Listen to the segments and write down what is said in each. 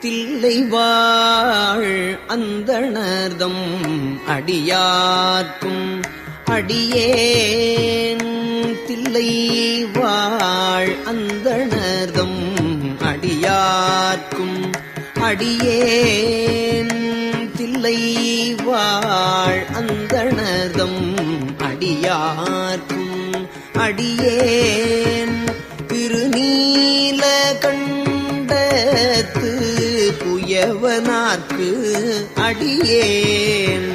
தில்லை வாழ் அந்தணர்தம் அடியார்க்கும். அடியேன் தில்லை வாழ் அந்தணர்தம் அடியார்க்கும். அடியேன் தில்லை வாழ் அந்தணர்தம் அடியார்க்கும். அடியேன் திருநீ புயவனார்க்கு அடியேன்?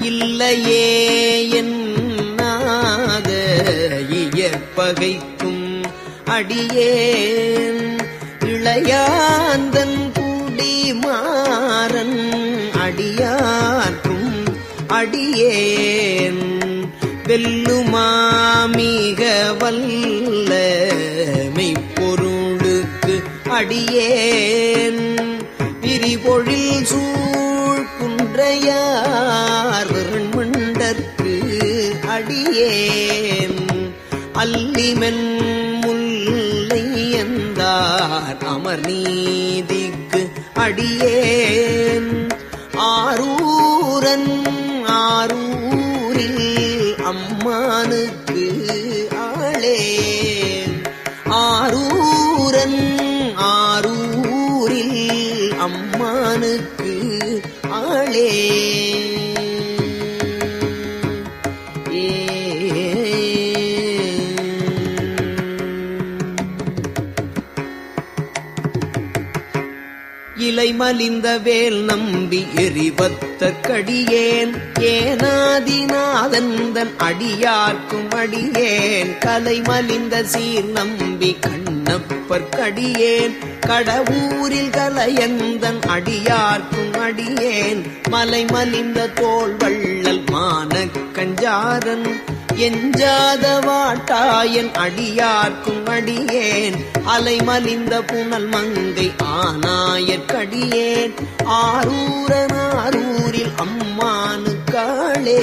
இல்லையே என்னாத இயற்பகைக்கும் அடியேன். இளையாந்தன் கூடி மாறன் அடியார்க்கும் அடியேன் வெல்லுமாமிக வல்ல மெய்ப்பொருளுக்கு அடியேன். விரிபொழில் சூழ் குன்றையார் மண்டற்கு அடியேன். அல்லிமென் முல்லை அமர் நீதிக்கு அடியே மலிந்த வேல் நம்பி எரிவத்த கடியேன். ஏனாதிநாதந்தன் அடியார்க்கும் அடியேன். கலை மலிந்த சீர் நம்பி கண்ணப்பர் கடியேன். கடவுரில் கலையந்தன் அடியார்க்கும் அடியேன். மலை மலிந்த தோல் வள்ளல் மான கஞ்சாரன். எஞ்சாத வாட்டாயன் அடியார்க்கும் அடியேன். அலைமலிந்த புனல் மங்கை ஆனாயற்கடியேன் ஆரூரன் ஆரூரில் அம்மானு காளே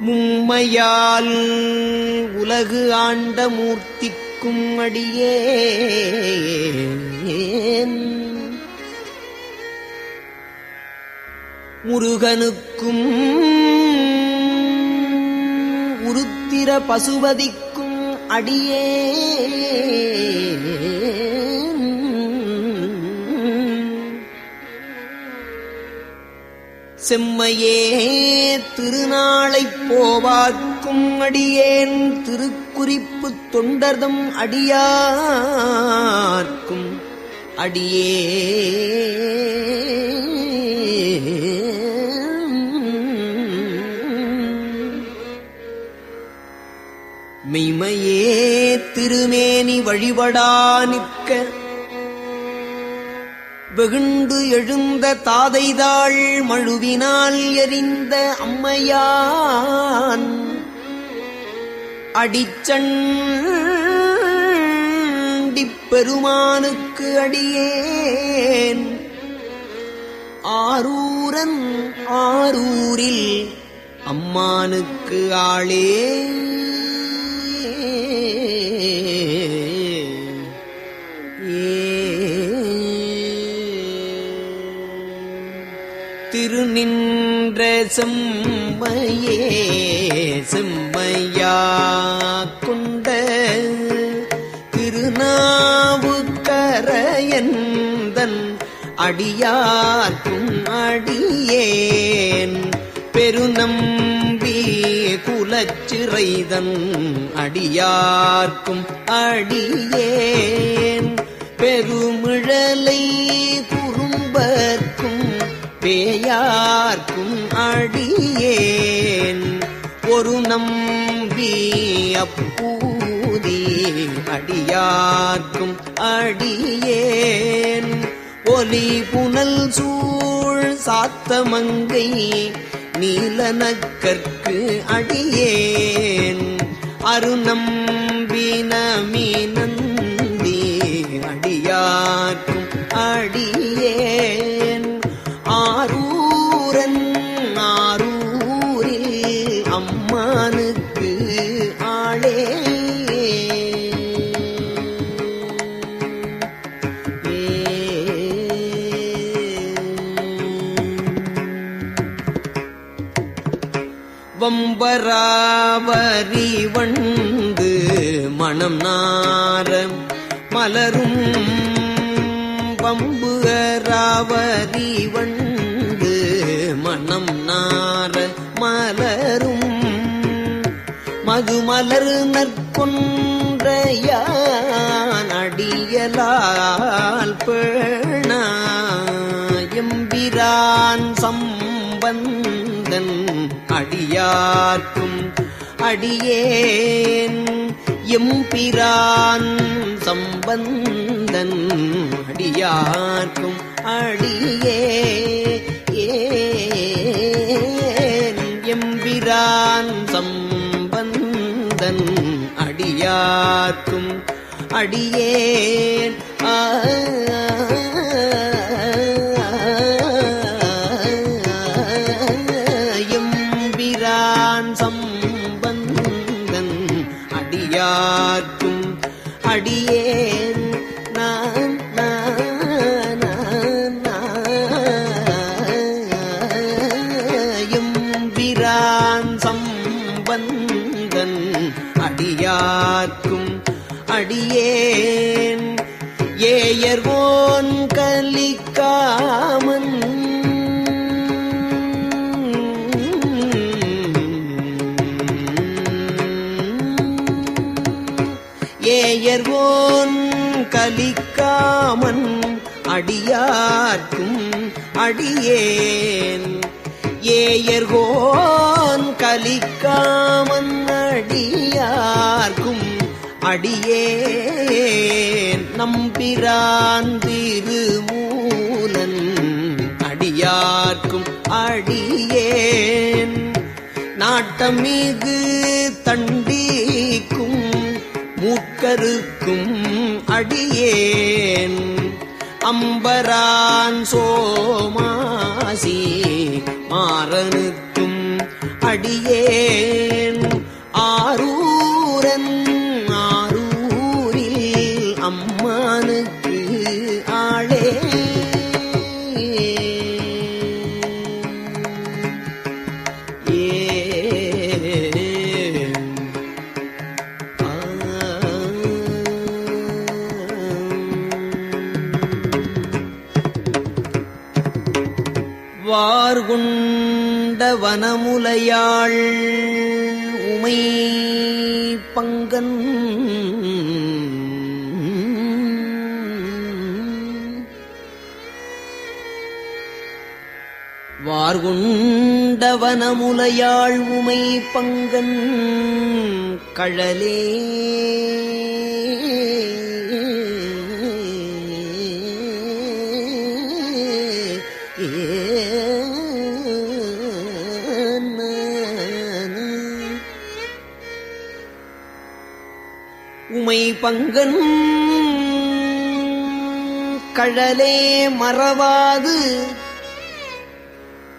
மும்மையால் உலகு ஆண்ட கொடுக்கும் அடியே. முருகனுக்கும் உருத்திர பசுபதிக்கும் அடியே. செம்மையே திருநாளைப் போவாக்கும் அடியேன் குறிப்பு தொண்டர்தம் அடியார்க்கும் அடியே. மெய்மையே திருமேனி வழிபடா நிற்க. வெகுண்டு எழுந்த தாதைதாள் மழுவினால் எறிந்த அம்மையான். அடிச்சண்டிப்பெருமானுக்கு அடியேன். ஆரூரன் ஆரூரில் அம்மானுக்கு ஆளே. திருநின்ற செம்மையே செம்மையா கொண்ட திருநாவுக்கரையந்தன் அடியார்க்கும் அடியேன். பெருநம்பி குலச்சிறைதன் அடியார்க்கும் அடியேன். பெருமிழலை குறும்பர்க்கும் பேயார்க்கும் அடியேன். ஒரு அடி அப்பூதி அடியார்க்கும் அடியேன். ஒலி புனல் சூழ் சாத்தமங்கை நீலனக்கற்கு அடியேன். அருணம் நமி நந்தி அடியார்க்கும் வம்பராவரி வண்டு மணம் நாரம் மலரும் வம்புகராவரி வண்டு மணம் நார மலரும். மதுமலர் நற்கொன்றையான் அடியலால் பேணா. எம்பிரான் சம்பந்தன் அடியார்க்கும் அடியேன். எம்பிரான் சம்பந்தன் அடியார்க்கும் அடியே. எம்பிரான் சம்பந்தன் அடியார்க்கும் அடியேன். ஆ அடியார்க்கும் அடியேன். ஏயர்வோன் கலிக்காமன். ஏயர்வோன் கலிக்காமன். அடியார்க்கும் அடியேன். ஏயர்கோன் கலிக்காமன். யார்க்கும் அடியேன். நம்பிரான் திருமூலன் அடியார்க்கும் அடியேன். நாட்டமிகு தண்டிக்கும் மூக்கருக்கும் அடியேன். அம்பரான் சோமாசி மாறனுக்கும் அடியேன். ஆறு ஆரூரன் ஆரூரில் அம்மானுக்கு ஆளே. ஏ வார்குண்ட வனமுலையாள் உமை வார்குண்ட உமை பங்கன் கழலே. உமை பங்கன் கழலே மறவாது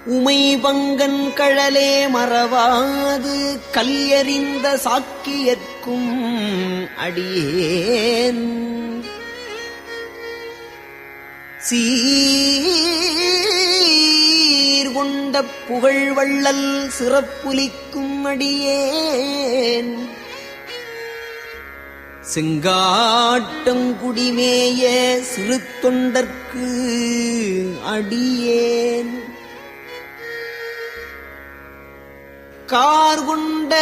உமை பங்கன் கழலே மறவாது கல்யறிந்த சாக்கியற்கும் அடியேன். சீர்கொண்ட புகழ் வள்ளல் சிறப்புலிக்கும் அடியேன். செங்காட்டங்குடிமேய சிறு தொண்டற்கு அடியேன். கார்குண்ட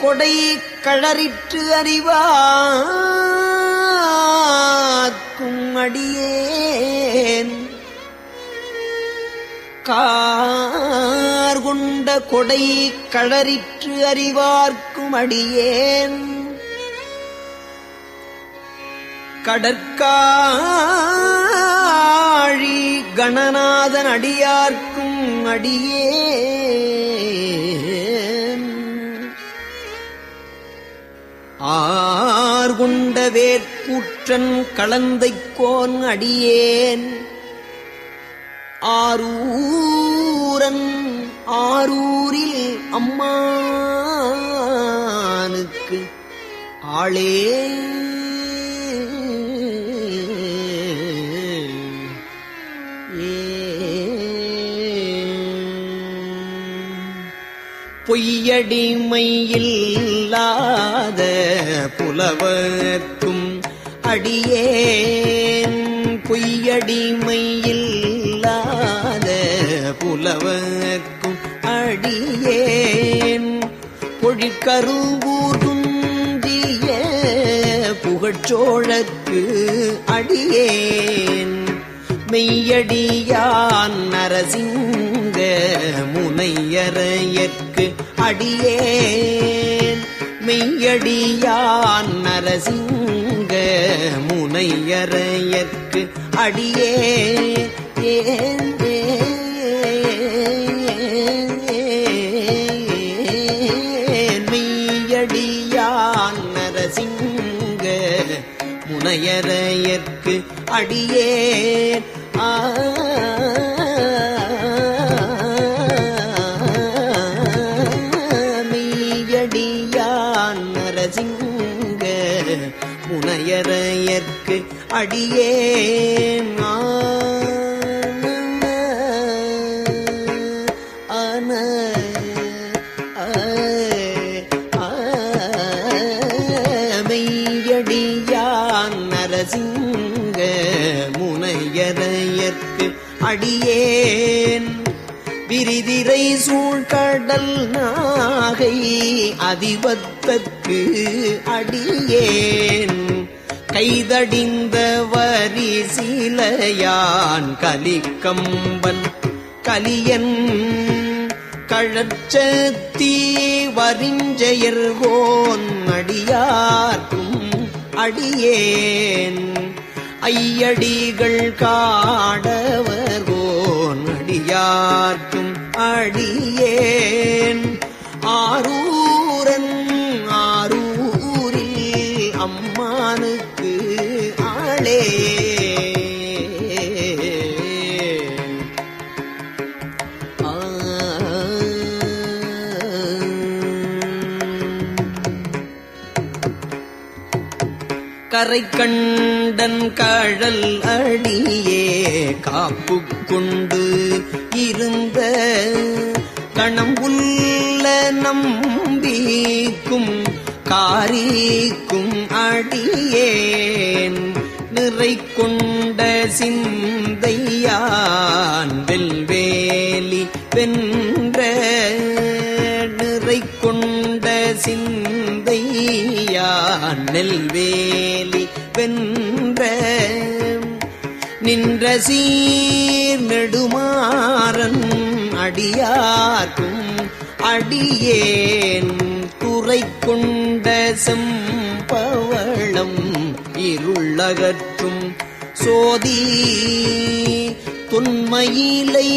கொடை கழறிற்று அறிவாக்கும் அடியேன். கார்குண்ட கொடை கழறிற்று அறிவார்க்கும் அடியேன். கடற்காழி கணநாதன் அடியார்க்கும் அடியே ஆர்குண்டவேற்கூற்றன் களந்தைக்கோன் அடியேன். ஆரூரன் ஆரூரில் அம்மானுக்கு ஆளே பொய்யடிமையில்லாத புலவர்க்கும் அடியேன். பொய்யடிமையில்லாத புலவர்க்கும் அடியேன். பொழிக்கருவூர்குந்திய புகழ்ச்சோழக்கு அடியேன். மெய்யடியான் நரசிங்க முனையறையற்ற அடியேன். மெய்யடியான் நரசிங்க முனையறையற்கு அடியேன். ஏன் மெய்யடியான் நரசிங்க முனையரையற்கு அடியேன். அடியே அடியேன் மெய்யடியான் நரசிங்க முனையரையற்கு அடியேன். விரிதிரை சூழ்கடல் நாகை அதிபத்தற்கு அடியேன். கைதடிந்த வரி சீலையான் கலிக்கம்பன் கலியன் கழச்சத்தீ வரிஞ்செயர்கோன் அடியார்க்கும் அடியேன். ஐயடிகள் காடவர்கோன் அடியார்க்கும் அடியேன். கரை கண்டன் கழல் அடியே காப்பு கொண்டு இருந்த கணம் உள்ள நம்பிக்கும் காரிக்கும் அடியேன். நிறை கொண்ட சிந்தையான் வெல்வேலி வென்ற நிறை கொண்ட சிந்த சிந்தையான் நெல்வேலி வென்ற நின்ற சீர் நெடுமாறன் அடியார்க்கும் அடியேன் குறை கொண்ட செம்பவளம் இருளகற்றும் சோதி தொன்மையிலை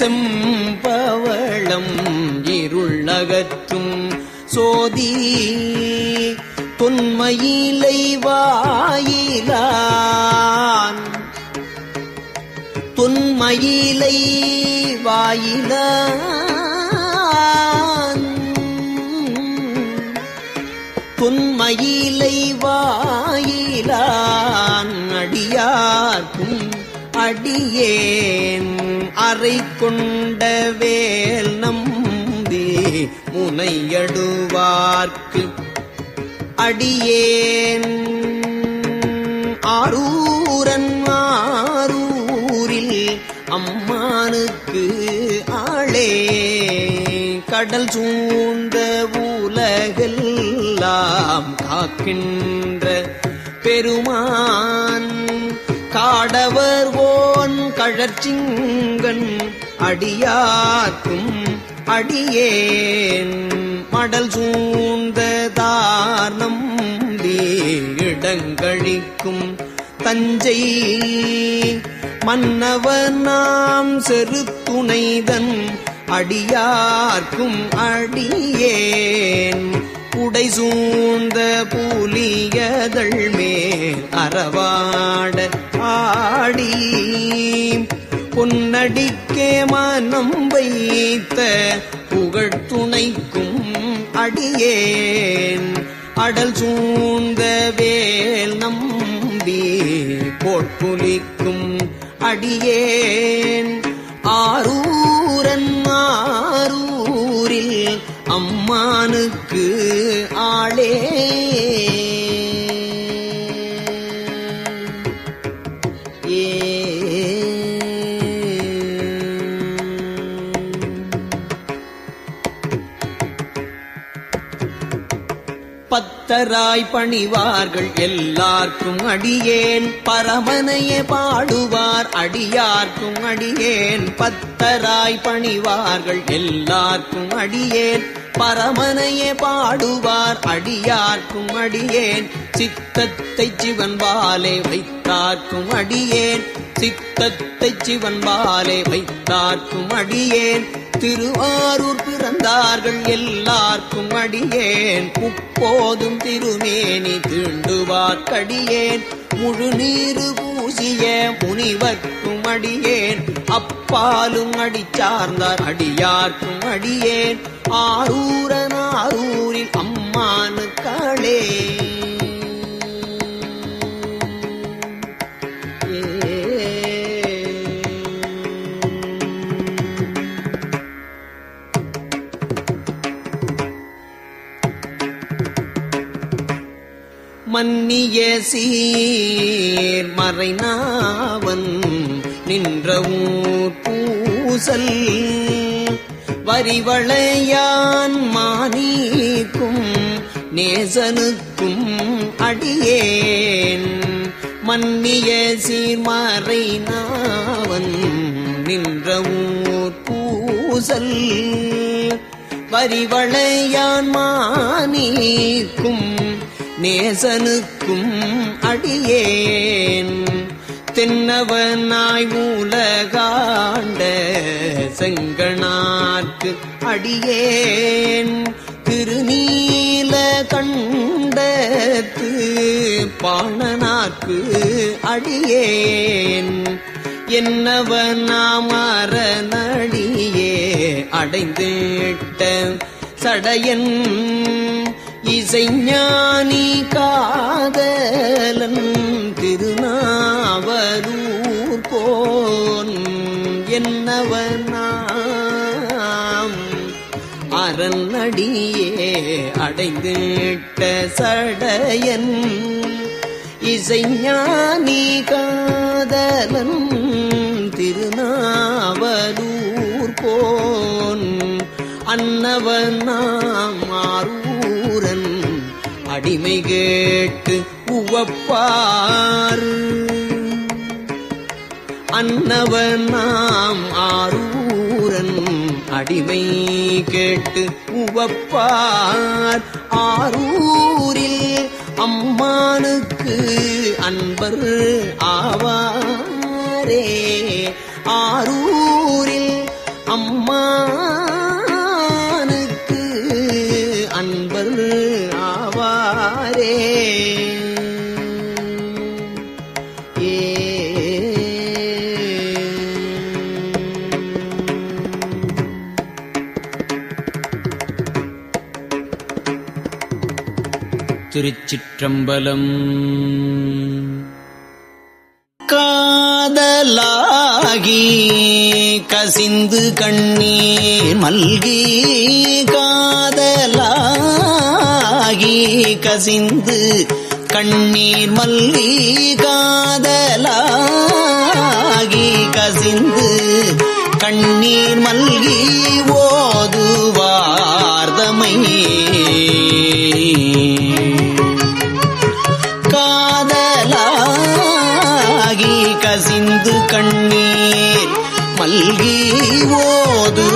கொண்ட செம்பவளம் இருளகற்றும் சோதி. தொன்மையிலை வாயிலான். தொன்மையிலை வாயிலான். தொன்மையிலை வா அடியேன் அறை கொண்ட வேல் நம்பி முனையடுவார்க்கு. அடியேன் ஆரூரன் ஆரூரில் அம்மானுக்கு ஆளே. கடல் சூழ்ந்த உலகெல்லாம் காக்கின்ற பெருமான் காடவர் ஓன் கழற்சிங்கன் அடியார்க்கும் அடியேன். மடல் சூழ்ந்ததார் நம்பி இடங்கழிக்கும் தஞ்சை. மன்னவர் நாம் செருத்துணைதன் அடியார்க்கும் அடியேன். உடை சூழ்ந்த புலியதழ் மேல் அறவாட ஆடி பொன்னடிக்கே மனம் வைத்த புகழ்துணைக்கும் அடியேன். அடல் சூழ்ந்த வேல் நம்பி போட்புலிக்கும் அடியேன். ஆரூரன் ஆரூரில் அம்மானுக்கு ஆளே பக்தராய் பணிவார்கள் எல்லார்க்கும் அடியேன். பரமனையே பாடுவார் அடியார்க்கும் அடியேன். பத்தராய் பணிவார்கள் எல்லார்க்கும் அடியேன். பரமனையே பாடுவார் அடியார்க்கும் அடியேன். சித்தத்தை சிவன் பாலே வைத்தார்க்கும் அடியேன். சித்தத்தை சிவன்பாலே வைத்தார்க்கும் அடியேன். திருவாரூர் பிறந்தார்கள் எல்லார்க்கும் அடியேன். உப்போதும் திருமேனி தீண்டுவார்க்கடியேன் முழு நீரு பூசிய முனிவர்க்கும் அடியேன். அப்பாலும் அடி சார்ந்தார் அடியார்க்கும் அடியேன். ஆரூரன் ஆரூரில் அம்மானு அம்மானுக்காளே மன்னிய சீர் மறைநாவன் நின்ற ஊர் பூசல். வரிவளையான் மானீக்கும் நேசனுக்கும் அடியேன். மன்னிய சீர்மறை நாவன் நின்ற ஊர் பூசல். வரிவளையான் மானீக்கும் நேசனுக்கும் அடியேன். தென்னவனாய் மூலகாண்ட செங்கனார்க்கு அடியேன். திருநீல கண்டத்து பாணனார்க்கு அடியேன். என்னவனாமரனடியே அடைந்திட்ட சடையன். இசைஞானி காதலன் திருநாவரூர் போன் என்னவனாம்? அரண்நடியே அடைந்திட்ட சடையன் இசைஞானி காதலன் திருநாவலூர் போன். அன்னவனாம் ஆரூரன் அடிமை கேட்டு உவப்பார். நாம் ஆரூரன் அடிமை கேட்டு உவப்பார். ஆரூரில் அம்மானுக்கு அன்பர் ஆவாரே. ஆரூர் திருச்சிற்றம்பலம். காதலாகி கசிந்து கண்ணீர் மல்கி காதலாகி கசிந்து கண்ணீர் மல்லிகா மல்கி ஓது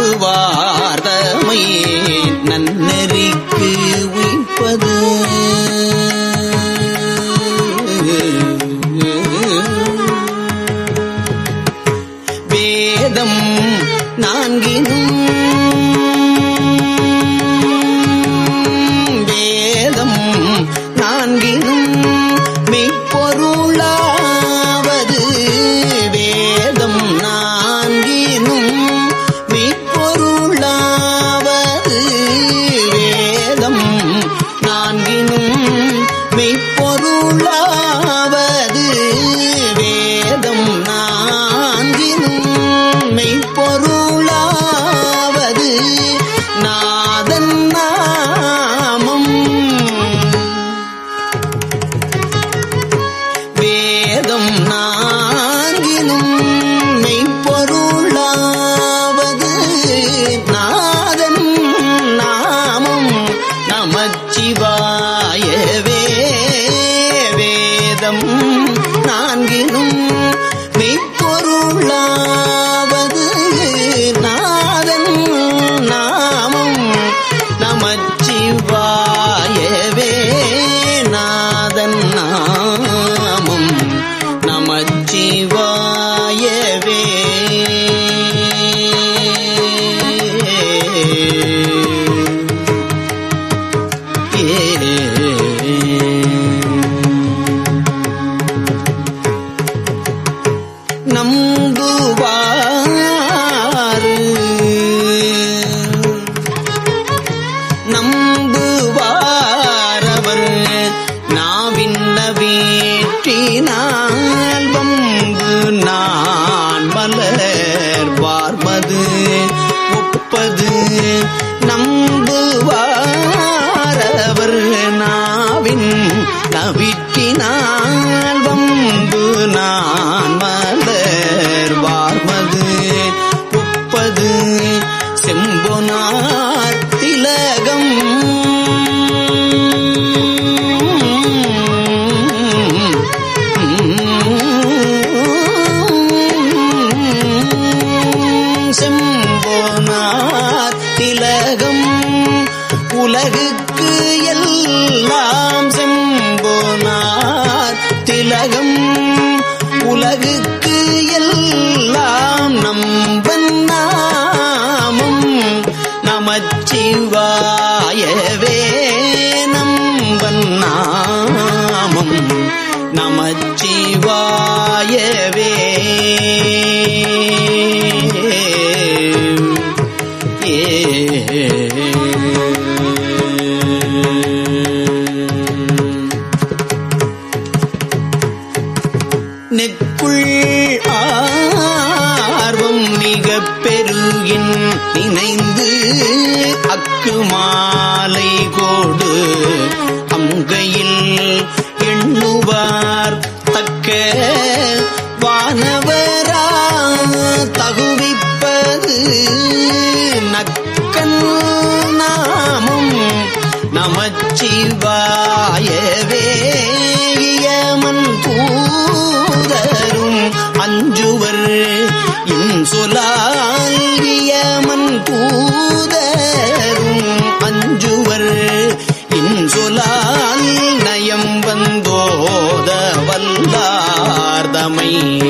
இன்சொலாங்கியமன் பூதரும் அஞ்சுவர். இன்சொலால் நயம் வந்தோத வல்லார்தமை.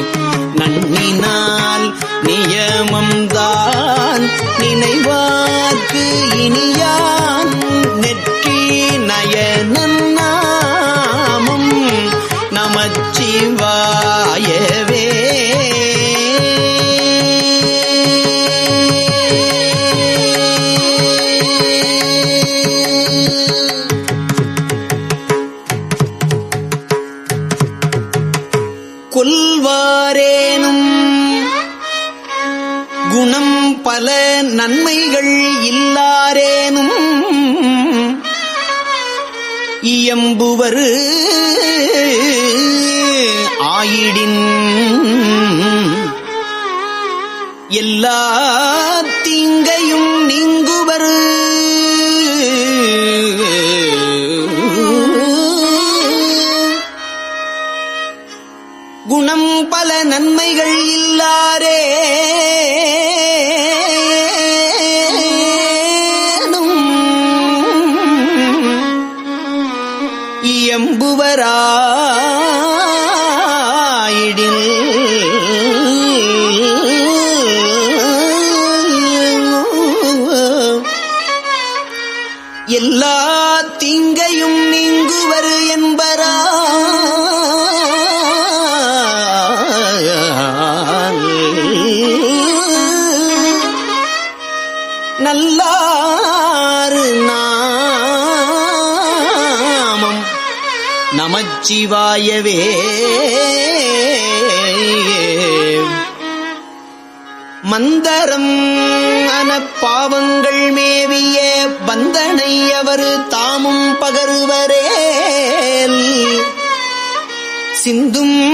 நன்னினால் நியமம்தான் நினைவார்க்கு இனியார் இயம்புவர். ஆயிடின் எல்லா நல்லாறு நாமம். நமச்சிவாயவே. மந்தரம் பாவங்கள் மேவிய பந்தனை அவர் தாமும் பகருவரே சிந்தும்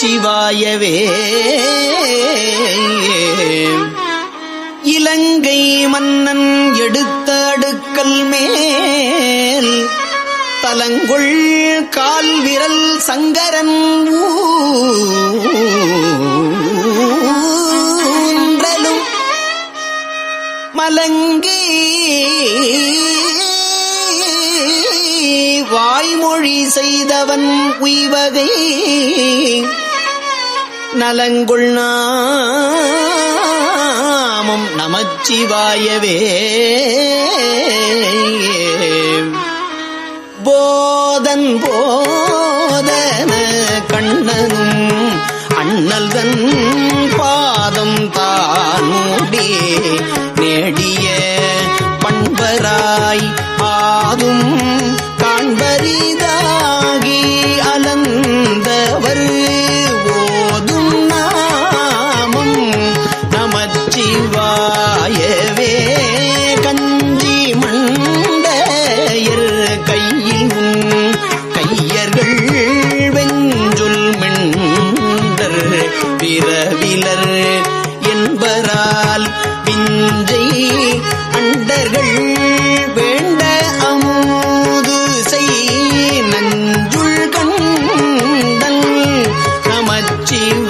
நமச்சிவாயவே இலங்கை மன்னன் எடுத்த அடுக்கல் மேல் தலங்குள் கால் விரல் சங்கரன் ஊன்றலும் மலங்கி. வாய்மொழி செய்தவன் உய்வகை. நலங்குள் நாமம் நமச்சிவாயவே. போதன் போதன கண்ணனும் அண்ணல் தன் பாதம் தானூடி நேடிய பண்பராய் நமச்சிவாயவே